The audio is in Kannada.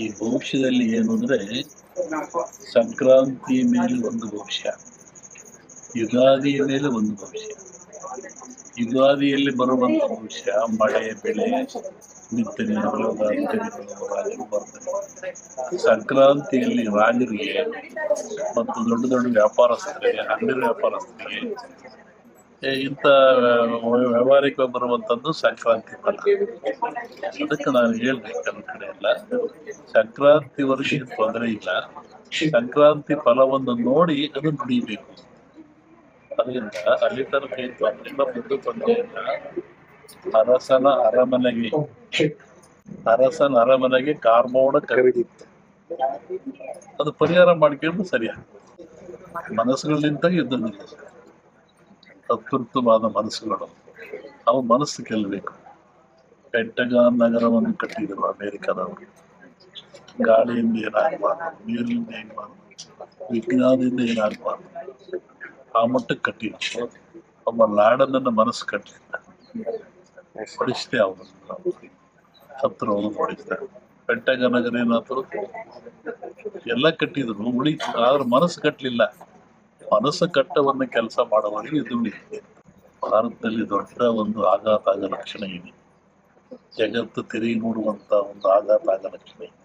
ಈ ಭವಿಷ್ಯದಲ್ಲಿ ಏನು ಅಂದ್ರೆ ಸಂಕ್ರಾಂತಿ ಮೇಲೆ ಒಂದು ಭವಿಷ್ಯ, ಯುಗಾದಿಯ ಮೇಲೆ ಒಂದು ಭವಿಷ್ಯ. ಯುಗಾದಿಯಲ್ಲಿ ಬರುವಂತ ಭವಿಷ್ಯ, ಮಳೆ, ಬೆಳೆ, ಬಿತ್ತನೆ ಸಂಕ್ರಾಂತಿಯಲ್ಲಿ ರಾಜರಿಗೆ ಮತ್ತು ದೊಡ್ಡ ದೊಡ್ಡ ವ್ಯಾಪಾರಸ್ಥರಿಗೆ ಹಣ್ಣಿನ ವ್ಯಾಪಾರಸ್ಥರಿಗೆ ಇಂಥ ವ್ಯವಹಾರಿಕ ಬರುವಂತದ್ದು ಸಂಕ್ರಾಂತಿ ಫಲ ಅದಕ್ಕೆ ನಾನು ಹೇಳ್ಬೇಕು ನನ್ನ ಕಡೆ ಎಲ್ಲ ಸಂಕ್ರಾಂತಿ ವರ್ಷ ತೊಂದರೆ ಇಲ್ಲ. ಸಂಕ್ರಾಂತಿ ಫಲವನ್ನು ನೋಡಿ ಅದನ್ನು ನುಡಿಬೇಕು ಅದರಿಂದ ಅಲ್ಲಿ ತನಕ ಇತ್ತು ಅದರಿಂದ ಮುಂದೆ ತೊಂದರೆ ಇಲ್ಲ. ಅರಸನ ಅರಮನೆಗೆ ಅರಸನ ಅರಮನೆಗೆ ಕಾರ್ಮೋಡ ಕರೆದಿತ್ತು ಅದು ಪರಿಹಾರ ಮಾಡ್ಕೊಂಡು ಸರಿಯ ಮನಸ್ಸುಗಳಿಂದ ಯುದ್ಧ ಅತ್ಯುತ್ತಮವಾದ ಮನಸ್ಸುಗಳು ಅವು ಮನಸ್ಸು ಗೆಲ್ಲಬೇಕು ಪೆಂಟಗಾನ್ ನಗರವನ್ನು ಕಟ್ಟಿದರು ಅಮೆರಿಕದವರು ಗಾಳಿಯಿಂದ ಏನಾಗಬಾರ್ದು ನೀರಿನಿಂದ ಏನಾಗಬಾರ್ದು ವಿಜ್ಞಾನದಿಂದ ಏನಾಗಬಾರ್ದು ಆ ಮಟ್ಟಕ್ಕೆ ಕಟ್ಟಿದ್ರು ಒಬ್ಬ ಲಾಡನನ್ನ ಮನಸ್ಸು ಕಟ್ಟಲಿಲ್ಲ ಹೊಡಿಸ್ದೆ ಅವನು ಹತ್ರ ಅವನು ಹೊಡಿಸ್ದ ಪೆಂಟಗ ನಗರ ಏನಾದ್ರು ಎಲ್ಲ ಕಟ್ಟಿದ್ರು ಉಳಿತು ಆದ್ರೆ ಮನಸ್ಸು ಕಟ್ಟಲಿಲ್ಲ ಮನಸ್ಸು ಕಟ್ಟವನ್ನ ಕೆಲಸ ಮಾಡುವವರಿಗೆ ಇದು ಭಾರತದಲ್ಲಿ ದೊಡ್ಡ ಒಂದು ಆಘಾತ ಆಗ ಲಕ್ಷಣ ಇದೆ. ಜಗತ್ತು ತಿರುಗಿ ನೋಡುವಂತ ಒಂದು ಆಘಾತ ಆಗ ಲಕ್ಷಣ ಇದೆ.